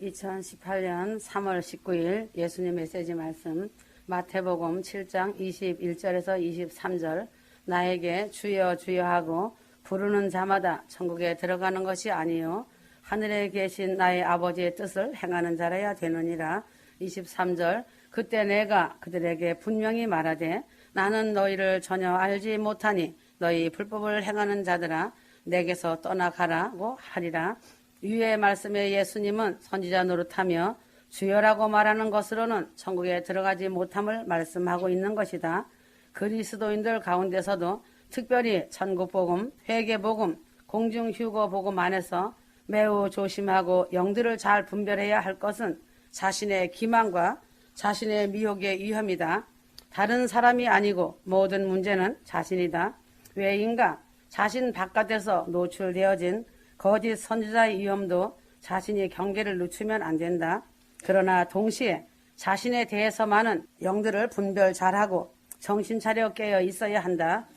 2018년 3월 19일 예수님 메시지 말씀 마태복음 7장 21절에서 23절. 나에게 주여 주여 하고 부르는 자마다 천국에 들어가는 것이 아니요. 하늘에 계신 나의 아버지의 뜻을 행하는 자라야 되느니라. 23절. 그때 내가 그들에게 분명히 말하되 나는 너희를 전혀 알지 못하니 너희 불법을 행하는 자들아 내게서 떠나가라고 하리라 위의 말씀에 예수님은 선지자 노릇하며 주여라고 말하는 것으로는 천국에 들어가지 못함을 말씀하고 있는 것이다. 그리스도인들 가운데서도 특별히 천국 복음, 회계복음, 공중 휴거 복음 안에서 매우 조심하고 영들을 잘 분별해야 할 것은 자신의 기만과 자신의 미혹의 위험이다. 다른 사람이 아니고 모든 문제는 자신이다. 왜인가? 자신 바깥에서 노출되어진 거짓 선지자의 위험도 자신이 경계를 늦추면 안 된다. 그러나 동시에 자신에 대해서만은 영들을 분별 잘하고 정신 차려 깨어 있어야 한다.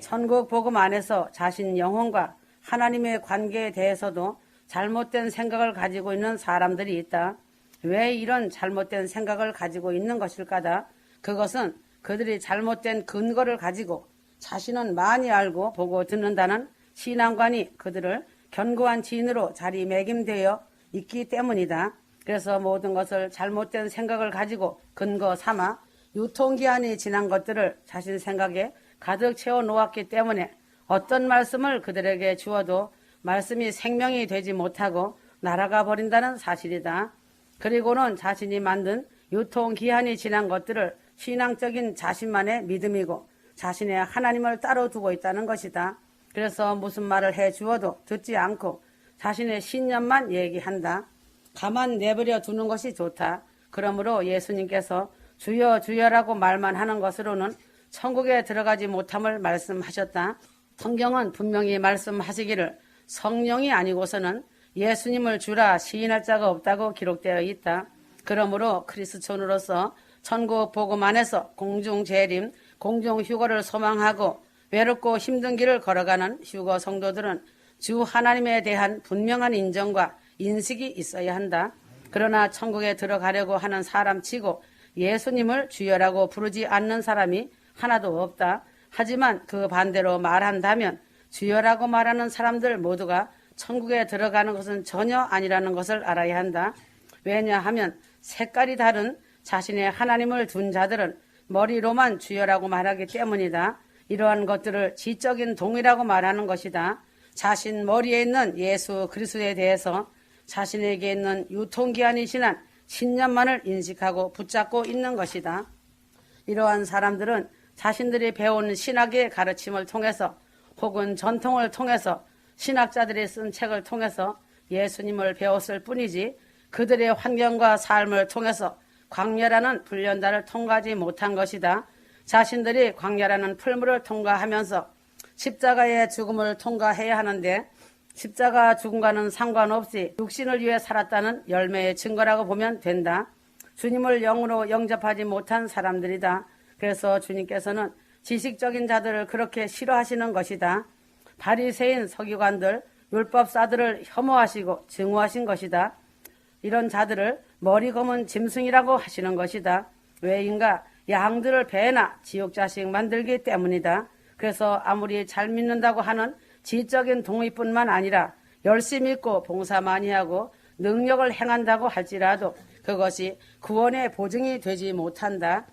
천국 복음 안에서 자신 영혼과 하나님의 관계에 대해서도 잘못된 생각을 가지고 있는 사람들이 있다. 왜 이런 잘못된 생각을 가지고 있는 것일까다. 그것은 그들이 잘못된 근거를 가지고 자신은 많이 알고 보고 듣는다는 신앙관이 그들을 견고한 지인으로 자리매김되어 있기 때문이다. 그래서 모든 것을 잘못된 생각을 가지고 근거 삼아 유통기한이 지난 것들을 자신 생각에 가득 채워 놓았기 때문에 어떤 말씀을 그들에게 주어도 말씀이 생명이 되지 못하고 날아가 버린다는 사실이다. 그리고는 자신이 만든 유통기한이 지난 것들을 신앙적인 자신만의 믿음이고 자신의 하나님을 따로 두고 있다는 것이다. 그래서 무슨 말을 해 주어도 듣지 않고 자신의 신념만 얘기한다. 가만 내버려 두는 것이 좋다. 그러므로 예수님께서 주여 주여라고 말만 하는 것으로는 천국에 들어가지 못함을 말씀하셨다. 성경은 분명히 말씀하시기를 성령이 아니고서는 예수님을 주라 시인할 자가 없다고 기록되어 있다. 그러므로 크리스천으로서 천국 복음 안에서 공중 재림, 공중 휴거를 소망하고 외롭고 힘든 길을 걸어가는 휴거 성도들은 주 하나님에 대한 분명한 인정과 인식이 있어야 한다. 그러나 천국에 들어가려고 하는 사람 치고 예수님을 주여라고 부르지 않는 사람이 하나도 없다. 하지만 그 반대로 말한다면 주여라고 말하는 사람들 모두가 천국에 들어가는 것은 전혀 아니라는 것을 알아야 한다. 왜냐하면 색깔이 다른 자신의 하나님을 둔 자들은 머리로만 주여라고 말하기 때문이다. 이러한 것들을 지적인 동의라고 말하는 것이다. 자신 머리에 있는 예수 그리스도에 대해서 자신에게 있는 유통기한이 지난 신념만을 인식하고 붙잡고 있는 것이다. 이러한 사람들은 자신들이 배운 신학의 가르침을 통해서 혹은 전통을 통해서 신학자들이 쓴 책을 통해서 예수님을 배웠을 뿐이지 그들의 환경과 삶을 통해서 광야라는 불련단을 통과하지 못한 것이다. 자신들이 광야라는 풀물을 통과하면서 십자가의 죽음을 통과해야 하는데 십자가 죽음과는 상관없이 육신을 위해 살았다는 열매의 증거라고 보면 된다. 주님을 영으로 영접하지 못한 사람들이다. 그래서 주님께서는 지식적인 자들을 그렇게 싫어하시는 것이다. 바리새인 서기관들, 율법사들을 혐오하시고 증오하신 것이다. 이런 자들을 머리 검은 짐승이라고 하시는 것이다. 왜인가? 양들을 배나 지옥 자식 만들기 때문이다. 그래서 아무리 잘 믿는다고 하는 지적인 동의뿐만 아니라 열심히 믿고 봉사 많이 하고 능력을 행한다고 할지라도 그것이 구원의 보증이 되지 못한다.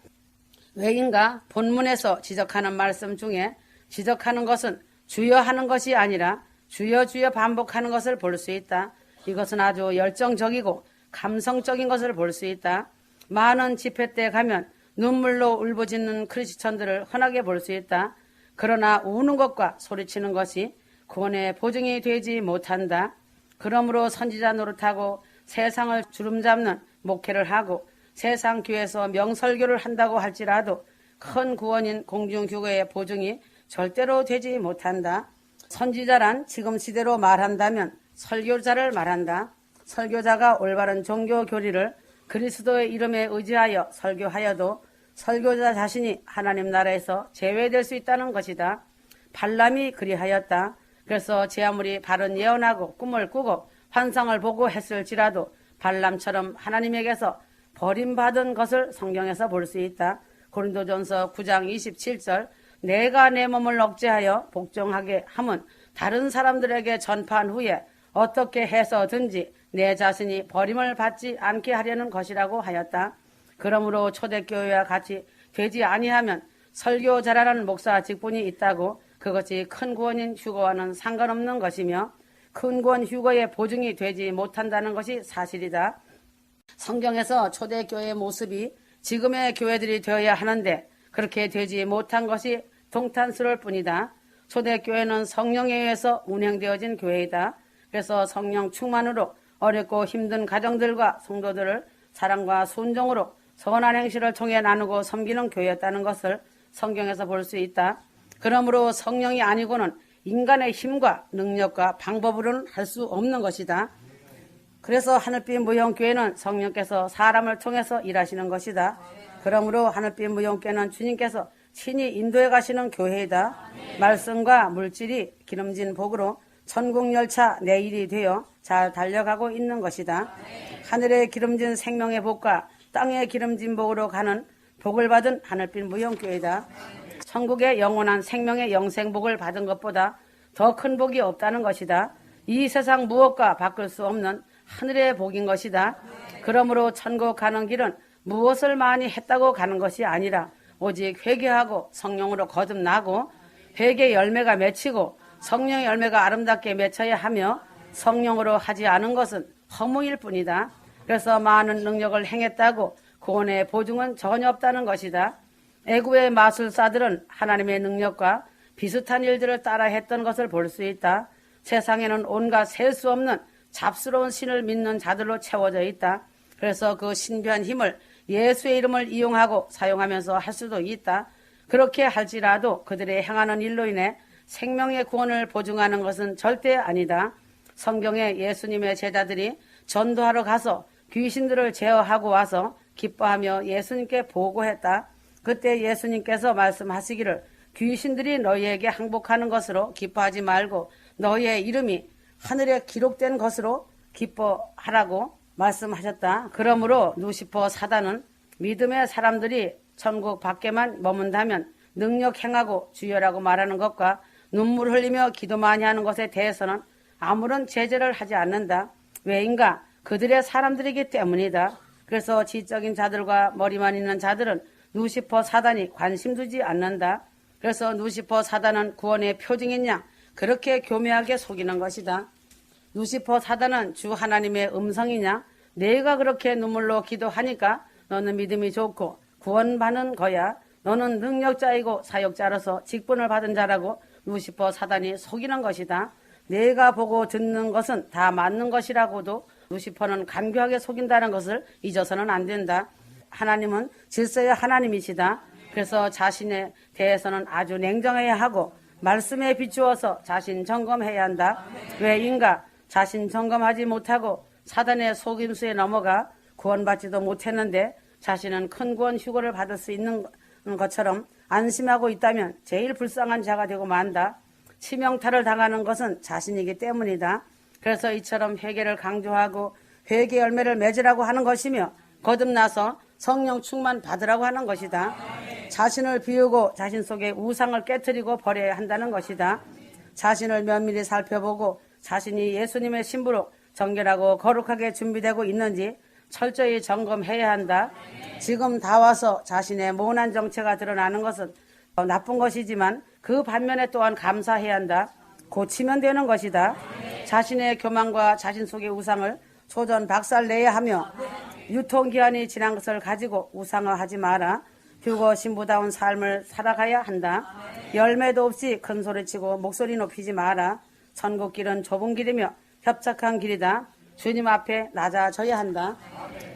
왜인가? 본문에서 지적하는 말씀 중에 지적하는 것은 주여 하는 것이 아니라 주여 주여 반복하는 것을 볼 수 있다. 이것은 아주 열정적이고 감성적인 것을 볼 수 있다. 많은 집회 때 가면 눈물로 울부짖는 크리스천들을 흔하게 볼 수 있다. 그러나 우는 것과 소리치는 것이 구원의 보증이 되지 못한다. 그러므로 선지자 노릇하고 세상을 주름잡는 목회를 하고 세상 교회에서 명설교를 한다고 할지라도 큰 구원인 공중교회의 보증이 절대로 되지 못한다. 선지자란 지금 시대로 말한다면 설교자를 말한다. 설교자가 올바른 종교 교리를 그리스도의 이름에 의지하여 설교하여도 설교자 자신이 하나님 나라에서 제외될 수 있다는 것이다. 발람이 그리하였다. 그래서 제 아무리 바른 예언하고 꿈을 꾸고 환상을 보고 했을지라도 발람처럼 하나님에게서 버림받은 것을 성경에서 볼 수 있다. 고린도전서 9장 27절 내가 내 몸을 억제하여 복종하게 함은 다른 사람들에게 전파한 후에 어떻게 해서든지 내 자신이 버림을 받지 않게 하려는 것이라고 하였다. 그러므로 초대교회와 같이 되지 아니하면 설교 잘하는 목사 직분이 있다고 그것이 큰 구원인 휴거와는 상관없는 것이며 큰 구원 휴거의 보증이 되지 못한다는 것이 사실이다. 성경에서 초대교회의 모습이 지금의 교회들이 되어야 하는데 그렇게 되지 못한 것이 동탄스러울 뿐이다. 초대교회는 성령에 의해서 운행되어진 교회이다. 그래서 성령 충만으로 어렵고 힘든 가정들과 성도들을 사랑과 순종으로 선한 행실을 통해 나누고 섬기는 교회였다는 것을 성경에서 볼 수 있다. 그러므로 성령이 아니고는 인간의 힘과 능력과 방법으로는 할 수 없는 것이다. 그래서 하늘빛 무용교회는 성령께서 사람을 통해서 일하시는 것이다. 그러므로 하늘빛 무용교회는 주님께서 친히 인도해 가시는 교회이다. 말씀과 물질이 기름진 복으로 천국 열차 내일이 되어 잘 달려가고 있는 것이다. 하늘의 기름진 생명의 복과 땅의 기름진 복으로 가는 복을 받은 하늘빛 무용교회다. 천국의 영원한 생명의 영생복을 받은 것보다 더 큰 복이 없다는 것이다. 이 세상 무엇과 바꿀 수 없는 하늘의 복인 것이다. 그러므로 천국 가는 길은 무엇을 많이 했다고 가는 것이 아니라 오직 회개하고 성령으로 거듭나고 회개 열매가 맺히고 성령의 열매가 아름답게 맺혀야 하며 성령으로 하지 않은 것은 허무일 뿐이다. 그래서 많은 능력을 행했다고 구원의 보증은 전혀 없다는 것이다. 애구의 마술사들은 하나님의 능력과 비슷한 일들을 따라 했던 것을 볼 수 있다. 세상에는 온갖 셀 수 없는 잡스러운 신을 믿는 자들로 채워져 있다. 그래서 그 신비한 힘을 예수의 이름을 이용하고 사용하면서 할 수도 있다. 그렇게 할지라도 그들의 행하는 일로 인해 생명의 구원을 보증하는 것은 절대 아니다. 성경에 예수님의 제자들이 전도하러 가서 귀신들을 제어하고 와서 기뻐하며 예수님께 보고했다. 그때 예수님께서 말씀하시기를 귀신들이 너희에게 항복하는 것으로 기뻐하지 말고 너희의 이름이 하늘에 기록된 것으로 기뻐하라고 말씀하셨다. 그러므로 누시퍼 사단은 믿음의 사람들이 천국 밖에만 머문다면 능력 행하고 주여라고 말하는 것과 눈물 흘리며 기도 많이 하는 것에 대해서는 아무런 제재를 하지 않는다. 왜인가? 그들의 사람들이기 때문이다. 그래서 지적인 자들과 머리만 있는 자들은 누시퍼 사단이 관심 두지 않는다. 그래서 누시퍼 사단은 구원의 표징이냐? 그렇게 교묘하게 속이는 것이다. 누시퍼 사단은 주 하나님의 음성이냐? 내가 그렇게 눈물로 기도하니까 너는 믿음이 좋고 구원받는 거야. 너는 능력자이고 사역자로서 직분을 받은 자라고 루시퍼 사단이 속이는 것이다. 내가 보고 듣는 것은 다 맞는 것이라고도 루시퍼는 간교하게 속인다는 것을 잊어서는 안 된다. 하나님은 질서의 하나님이시다. 그래서 자신에 대해서는 아주 냉정해야 하고 말씀에 비추어서 자신 점검해야 한다. 왜인가? 자신 점검하지 못하고 사단의 속임수에 넘어가 구원받지도 못했는데 자신은 큰 구원 휴거를 받을 수 있는 것처럼 안심하고 있다면 제일 불쌍한 자가 되고 만다. 치명타를 당하는 것은 자신이기 때문이다. 그래서 이처럼 회개를 강조하고 회개 열매를 맺으라고 하는 것이며 거듭나서 성령 충만 받으라고 하는 것이다. 자신을 비우고 자신 속에 우상을 깨뜨리고 버려야 한다는 것이다. 자신을 면밀히 살펴보고 자신이 예수님의 신부로 정결하고 거룩하게 준비되고 있는지 철저히 점검해야 한다. 지금 다 와서 자신의 모난 정체가 드러나는 것은 나쁜 것이지만 그 반면에 또한 감사해야 한다. 고치면 되는 것이다. 자신의 교만과 자신 속의 우상을 초전 박살내야 하며 유통기한이 지난 것을 가지고 우상화하지 마라. 휴거 신부다운 삶을 살아가야 한다. 열매도 없이 큰 소리치고 목소리 높이지 마라. 천국 길은 좁은 길이며 협착한 길이다. 주님 앞에 낮아져야 한다.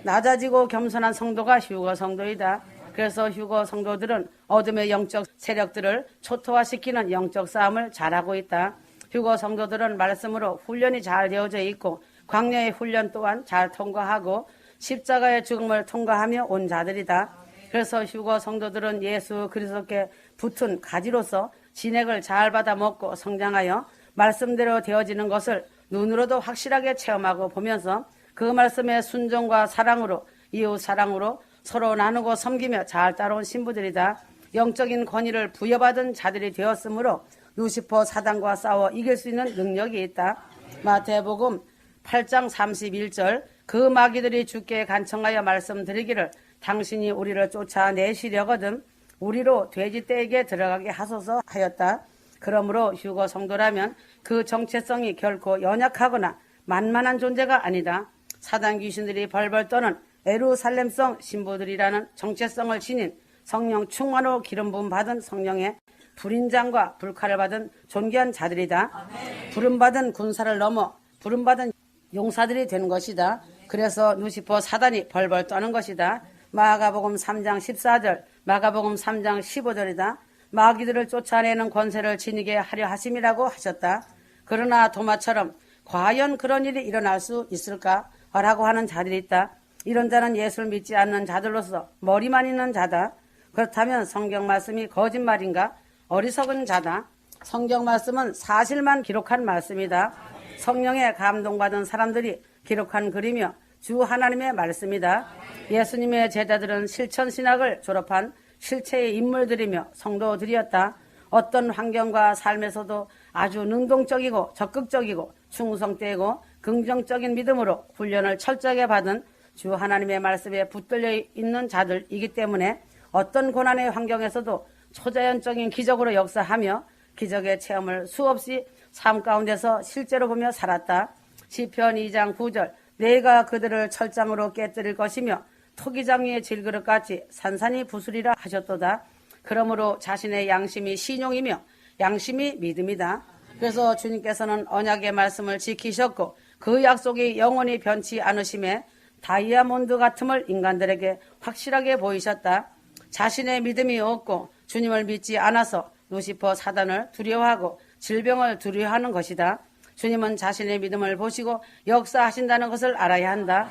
낮아지고 겸손한 성도가 휴거 성도이다. 그래서 휴거 성도들은 어둠의 영적 세력들을 초토화시키는 영적 싸움을 잘하고 있다. 휴거 성도들은 말씀으로 훈련이 잘 되어져 있고 광야의 훈련 또한 잘 통과하고 십자가의 죽음을 통과하며 온 자들이다. 그래서 휴거 성도들은 예수 그리스도께 붙은 가지로서 진액을 잘 받아 먹고 성장하여 말씀대로 되어지는 것을 눈으로도 확실하게 체험하고 보면서 그 말씀의 순종과 사랑으로 이웃 사랑으로 서로 나누고 섬기며 잘 따라온 신부들이다. 영적인 권위를 부여받은 자들이 되었으므로 루시퍼 사단과 싸워 이길 수 있는 능력이 있다. 마태복음 8장 31절 그 마귀들이 주께 간청하여 말씀드리기를 당신이 우리를 쫓아내시려거든 우리로 돼지떼에게 들어가게 하소서 하였다. 그러므로 휴거 성도라면 그 정체성이 결코 연약하거나 만만한 존재가 아니다. 사단 귀신들이 벌벌 떠는 에루살렘성 신부들이라는 정체성을 지닌 성령 충만으로 기름 부음 받은 성령의 불인장과 불칼을 받은 존귀한 자들이다. 부름 받은 군사를 넘어 부름 받은 용사들이 된 것이다. 그래서 누시퍼 사단이 벌벌 떠는 것이다. 마가복음 3장 14절, 마가복음 3장 15절이다. 마귀들을 쫓아내는 권세를 지니게 하려 하심이라고 하셨다. 그러나 도마처럼 과연 그런 일이 일어날 수 있을까? 라고 하는 자들이 있다. 이런 자는 예수를 믿지 않는 자들로서 머리만 있는 자다. 그렇다면 성경 말씀이 거짓말인가? 어리석은 자다. 성경 말씀은 사실만 기록한 말씀이다. 성령에 감동받은 사람들이 기록한 글이며 주 하나님의 말씀이다. 예수님의 제자들은 실천 신학을 졸업한 실체의 인물들이며 성도들이었다. 어떤 환경과 삶에서도 아주 능동적이고 적극적이고 충성되고 긍정적인 믿음으로 훈련을 철저하게 받은 주 하나님의 말씀에 붙들려 있는 자들이기 때문에 어떤 고난의 환경에서도 초자연적인 기적으로 역사하며 기적의 체험을 수없이 삶 가운데서 실제로 보며 살았다. 시편 2장 9절 내가 그들을 철장으로 깨뜨릴 것이며 토기장 위의 질그릇같이 산산이 부수리라 하셨도다. 그러므로 자신의 양심이 신용이며 양심이 믿음이다. 그래서 주님께서는 언약의 말씀을 지키셨고 그 약속이 영원히 변치 않으심에 다이아몬드 같음을 인간들에게 확실하게 보이셨다. 자신의 믿음이 없고 주님을 믿지 않아서 루시퍼 사단을 두려워하고 질병을 두려워하는 것이다. 주님은 자신의 믿음을 보시고 역사하신다는 것을 알아야 한다.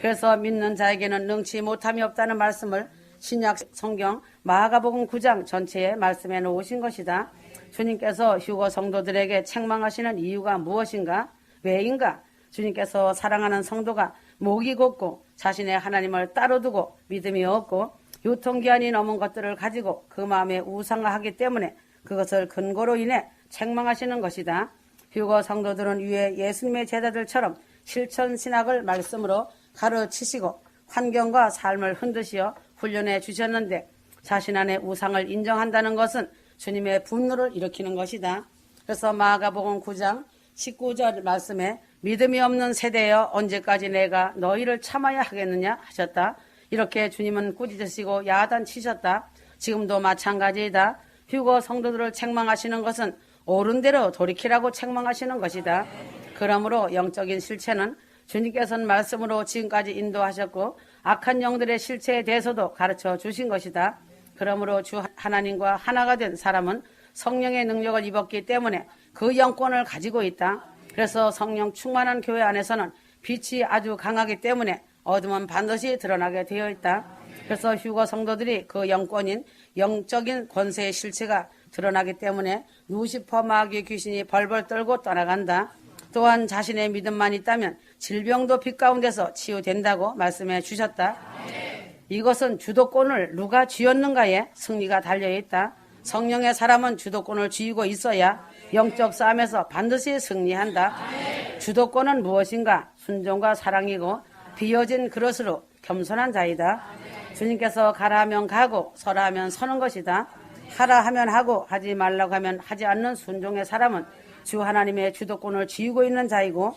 그래서 믿는 자에게는 능치 못함이 없다는 말씀을 신약 성경 마가복음 9장 전체에 말씀해 놓으신 것이다. 주님께서 휴거 성도들에게 책망하시는 이유가 무엇인가? 왜인가? 주님께서 사랑하는 성도가 목이 곱고 자신의 하나님을 따로 두고 믿음이 없고 유통기한이 넘은 것들을 가지고 그 마음에 우상화하기 때문에 그것을 근거로 인해 책망하시는 것이다. 휴거 성도들은 위에 예수님의 제자들처럼 실천 신학을 말씀으로 가르치시고 환경과 삶을 흔드시어 훈련해 주셨는데 자신 안에 우상을 인정한다는 것은 주님의 분노를 일으키는 것이다. 그래서 마가복음 9장 19절 말씀에 믿음이 없는 세대여 언제까지 내가 너희를 참아야 하겠느냐 하셨다. 이렇게 주님은 꾸짖으시고 야단 치셨다. 지금도 마찬가지이다. 휴거 성도들을 책망하시는 것은 옳은 대로 돌이키라고 책망하시는 것이다. 그러므로 영적인 실체는 주님께서는 말씀으로 지금까지 인도하셨고 악한 영들의 실체에 대해서도 가르쳐 주신 것이다. 그러므로 주 하나님과 하나가 된 사람은 성령의 능력을 입었기 때문에 그 영권을 가지고 있다. 그래서 성령 충만한 교회 안에서는 빛이 아주 강하기 때문에 어둠은 반드시 드러나게 되어 있다. 그래서 휴거 성도들이 그 영권인 영적인 권세의 실체가 드러나기 때문에 루시퍼 마귀 귀신이 벌벌 떨고 떠나간다. 또한 자신의 믿음만 있다면 질병도 빛 가운데서 치유된다고 말씀해 주셨다. 이것은 주도권을 누가 쥐었는가에 승리가 달려 있다. 성령의 사람은 주도권을 쥐고 있어야 영적 싸움에서 반드시 승리한다. 주도권은 무엇인가? 순종과 사랑이고 비어진 그릇으로 겸손한 자이다. 주님께서 가라 하면 가고 서라 하면 서는 것이다. 하라 하면 하고 하지 말라고 하면 하지 않는 순종의 사람은 주 하나님의 주도권을 쥐고 있는 자이고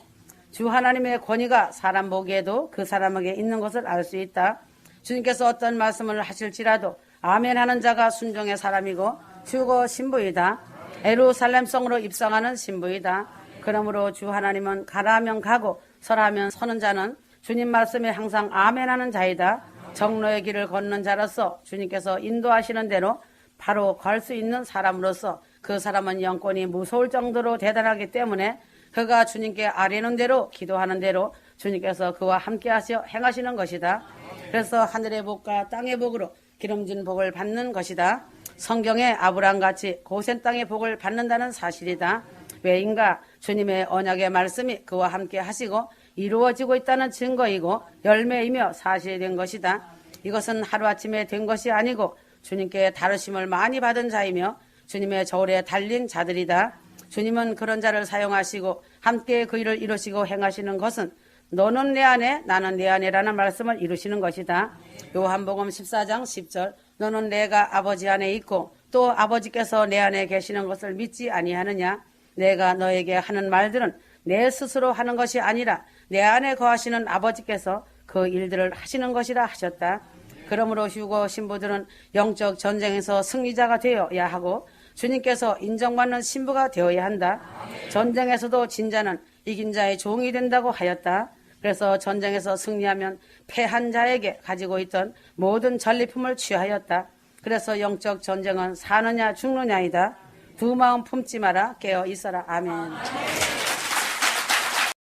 주 하나님의 권위가 사람 보기에도 그 사람에게 있는 것을 알 수 있다. 주님께서 어떤 말씀을 하실지라도 아멘 하는 자가 순종의 사람이고 주거 신부이다. 에루살렘성으로 입성하는 신부이다. 그러므로 주 하나님은 가라 하면 가고 서라 하면 서는 자는 주님 말씀에 항상 아멘 하는 자이다. 정로의 길을 걷는 자로서 주님께서 인도하시는 대로 바로 갈 수 있는 사람으로서 그 사람은 영권이 무서울 정도로 대단하기 때문에 그가 주님께 아뢰는 대로 기도하는 대로 주님께서 그와 함께 하시어 행하시는 것이다. 그래서 하늘의 복과 땅의 복으로 기름진 복을 받는 것이다. 성경에 아브라함 같이 고센 땅의 복을 받는다는 사실이다. 왜인가? 주님의 언약의 말씀이 그와 함께 하시고 이루어지고 있다는 증거이고 열매이며 사실된 것이다. 이것은 하루아침에 된 것이 아니고 주님께 다루심을 많이 받은 자이며 주님의 저울에 달린 자들이다. 주님은 그런 자를 사용하시고 함께 그 일을 이루시고 행하시는 것은 너는 내 안에 나는 내 안에라는 말씀을 이루시는 것이다. 요한복음 14장 10절 너는 내가 아버지 안에 있고 또 아버지께서 내 안에 계시는 것을 믿지 아니하느냐 내가 너에게 하는 말들은 내 스스로 하는 것이 아니라 내 안에 거하시는 아버지께서 그 일들을 하시는 것이라 하셨다. 그러므로 휴고 신부들은 영적 전쟁에서 승리자가 되어야 하고 주님께서 인정받는 신부가 되어야 한다. 전쟁에서도 진자는 이긴 자의 종이 된다고 하였다. 그래서 전쟁에서 승리하면 패한 자에게 가지고 있던 모든 전리품을 취하였다. 그래서 영적 전쟁은 사느냐 죽느냐이다. 두 마음 품지 마라 깨어 있어라. 아멘.